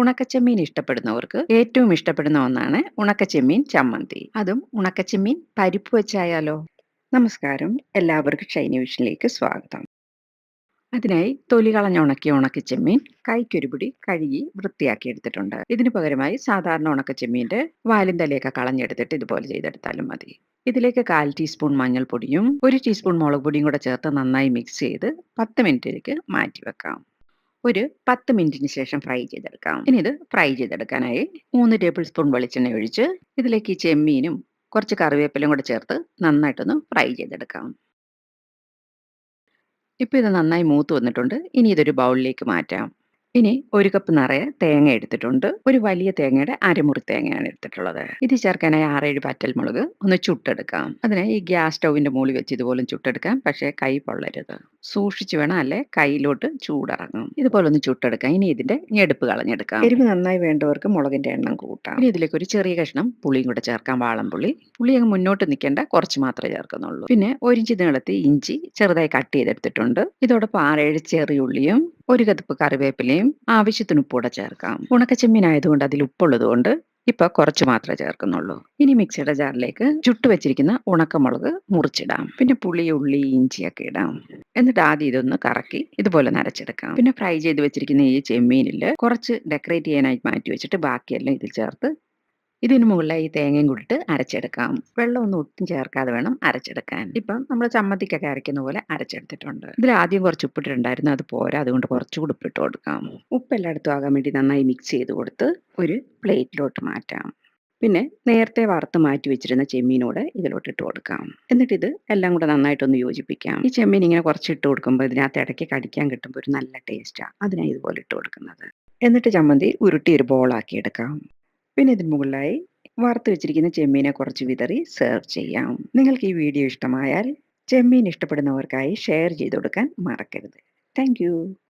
ഉണക്കച്ചെമ്മീൻ ഇഷ്ടപ്പെടുന്നവർക്ക് ഏറ്റവും ഇഷ്ടപ്പെടുന്ന ഒന്നാണ് ഉണക്കച്ചെമ്മീൻ ചമ്മന്തി. അതും ഉണക്കച്ചെമ്മീൻ പരിപ്പ് വെച്ചായാലോ? നമസ്കാരം. എല്ലാവർക്കും ഷൈനി വിഷനിലേക്ക് സ്വാഗതം. അതിനായി തൊലി കളഞ്ഞ ഉണക്കിയ ഉണക്കച്ചെമ്മീൻ കൈക്കൊരു പിടി കഴുകി വൃത്തിയാക്കി എടുത്തിട്ടുണ്ട്. ഇതിന് പകരമായി സാധാരണ ഉണക്കച്ചെമ്മീന്റെ വാലും തലയൊക്കെ കളഞ്ഞെടുത്തിട്ട് ഇതുപോലെ ചെയ്തെടുത്താലും മതി. ഇതിലേക്ക് കാൽ ടീസ്പൂൺ മഞ്ഞൾപ്പൊടിയും ഒരു ടീസ്പൂൺ മുളക് പൊടിയും കൂടെ ചേർത്ത് നന്നായി മിക്സ് ചെയ്ത് പത്ത് മിനിറ്റിലേക്ക് മാറ്റി വെക്കാം ഒരു പത്ത് മിനിറ്റിന് ശേഷം ഫ്രൈ ചെയ്തെടുക്കാം. ഇനി ഇത് ഫ്രൈ ചെയ്തെടുക്കാനായി മൂന്ന് ടേബിൾ സ്പൂൺ വെളിച്ചെണ്ണ ഒഴിച്ച് ഇതിലേക്ക് ഈ ചെമ്മീനും കുറച്ച് കറിവേപ്പിലും കൂടെ ചേർത്ത് നന്നായിട്ടൊന്ന് ഫ്രൈ ചെയ്തെടുക്കാം. ഇപ്പോൾ ഇത് നന്നായി മൂത്ത് വന്നിട്ടുണ്ട്. ഇനി ഇതൊരു ബൗളിലേക്ക് മാറ്റാം. ഇനി ഒരു കപ്പ് നിറയെ തേങ്ങ എടുത്തിട്ടുണ്ട്. ഒരു വലിയ തേങ്ങയുടെ അരമുറി തേങ്ങയാണ് എടുത്തിട്ടുള്ളത്. ഇത് ചേർക്കാനായി ആറേഴ് പറ്റൽമുളക് ഒന്ന് ചുട്ടെടുക്കാം. അതിനെ ഈ ഗ്യാസ് സ്റ്റൗവിന്റെ മുകളിൽ വെച്ച് ഇതുപോലെ ചുട്ടെടുക്കാം. പക്ഷേ കൈ പൊള്ളരുത്. സൂക്ഷിച്ചു വേണം അല്ലെ കയ്യിലോട്ട് ചൂടിറങ്ങും ഇതുപോലെ ഒന്ന് ചുട്ടെടുക്കാം. ഇനി ഇതിന്റെ ഞെടുപ്പ് കളഞ്ഞെടുക്കാം. എരിവ് നന്നായി വേണ്ടവർക്ക് മുളകിന്റെ എണ്ണം കൂട്ടാം. ഇനി ഇതിലേക്ക് ഒരു ചെറിയ കഷ്ണം പുളിയും കൂടെ ചേർക്കാം. വാളംപുളി. പുളി അങ്ങ് മുന്നോട്ട് നിൽക്കേണ്ട കുറച്ച് മാത്രമേ ചേർക്കുന്നുള്ളൂ. പിന്നെ ഒരിഞ്ച് നീളത്തിൽ ഇഞ്ചി ചെറുതായി കട്ട് ചെയ്തെടുത്തിട്ടുണ്ട്. ഇതോടൊപ്പം ആറേഴ് ചെറിയുള്ളിയും ഒരു കതുപ്പ് കറിവേപ്പിലയും ആവശ്യത്തിന് ഉപ്പൂടെ ചേർക്കാം. ഉണക്കച്ചെമ്മീൻ ആയതുകൊണ്ട് അതിൽ ഉപ്പുള്ളത് കൊണ്ട് ഇപ്പൊ കുറച്ച് മാത്രമേ ചേർക്കുന്നുള്ളൂ. ഇനി മിക്സിയുടെ ജാറിലേക്ക് ചുട്ടു വെച്ചിരിക്കുന്ന ഉണക്കമുളക് മുറിച്ചിടാം. പിന്നെ പുളി ഉള്ളി ഇഞ്ചിയൊക്കെ ഇടാം. എന്നിട്ട് ആദ്യം ഇതൊന്ന് കറക്കി ഇതുപോലെ നരച്ചെടുക്കാം പിന്നെ ഫ്രൈ ചെയ്ത് വെച്ചിരിക്കുന്ന ഈ ചെമ്മീനിൽ കുറച്ച് ഡെക്കറേറ്റ് ചെയ്യാനായി മാറ്റി വെച്ചിട്ട് ബാക്കിയെല്ലാം ഇതിൽ ചേർത്ത് ഇതിന് മുകളിലായി ഈ തേങ്ങയും കൂടിയിട്ട് അരച്ചെടുക്കാം. വെള്ളമൊന്നും ഒട്ടും ചേർക്കാതെ വേണം അരച്ചെടുക്കാൻ. ഇപ്പം നമ്മൾ ചമ്മന്തിക്കൊക്കെ അരയ്ക്കുന്ന പോലെ അരച്ചെടുത്തിട്ടുണ്ട്. ഇതിൽ ആദ്യം കുറച്ച് ഉപ്പിട്ടിട്ടുണ്ടായിരുന്നു. അത് പോരാ. അതുകൊണ്ട് കുറച്ചുകൂടി ഉപ്പിട്ട് കൊടുക്കാം. ഉപ്പ് എല്ലായിടത്തും ആകാൻ വേണ്ടി നന്നായി മിക്സ് ചെയ്ത് കൊടുത്ത് ഒരു പ്ലേറ്റിലോട്ട് മാറ്റാം. പിന്നെ നേരത്തെ വറുത്ത് മാറ്റി വെച്ചിരുന്ന ചെമ്മീനോട് ഇതിലോട്ട് ഇട്ട് കൊടുക്കാം. എന്നിട്ട് ഇത് എല്ലാം കൂടെ നന്നായിട്ടൊന്ന് യോജിപ്പിക്കാം. ഈ ചെമ്മീൻ ഇങ്ങനെ കുറച്ച് ഇട്ട് കൊടുക്കുമ്പോൾ ഇതിനകത്ത് ഇടയ്ക്ക് കടിക്കാൻ കിട്ടുമ്പോൾ ഒരു നല്ല ടേസ്റ്റാണ് അതിനാണ് ഇതുപോലെ ഇട്ട് കൊടുക്കുന്നത്. എന്നിട്ട് ചമ്മന്തി ഉരുട്ടി ഒരു ബോളാക്കി എടുക്കാം. പിന്നെ ഇതിന് മുകളിലായി വറുത്ത് വെച്ചിരിക്കുന്ന ചെമ്മീനെ കുറച്ച് വിതറി സെർവ് ചെയ്യാം. നിങ്ങൾക്ക് ഈ വീഡിയോ ഇഷ്ടമായാൽ ചെമ്മീൻ ഇഷ്ടപ്പെടുന്നവർക്കായി ഷെയർ ചെയ്ത് കൊടുക്കാൻ മറക്കരുത്. താങ്ക്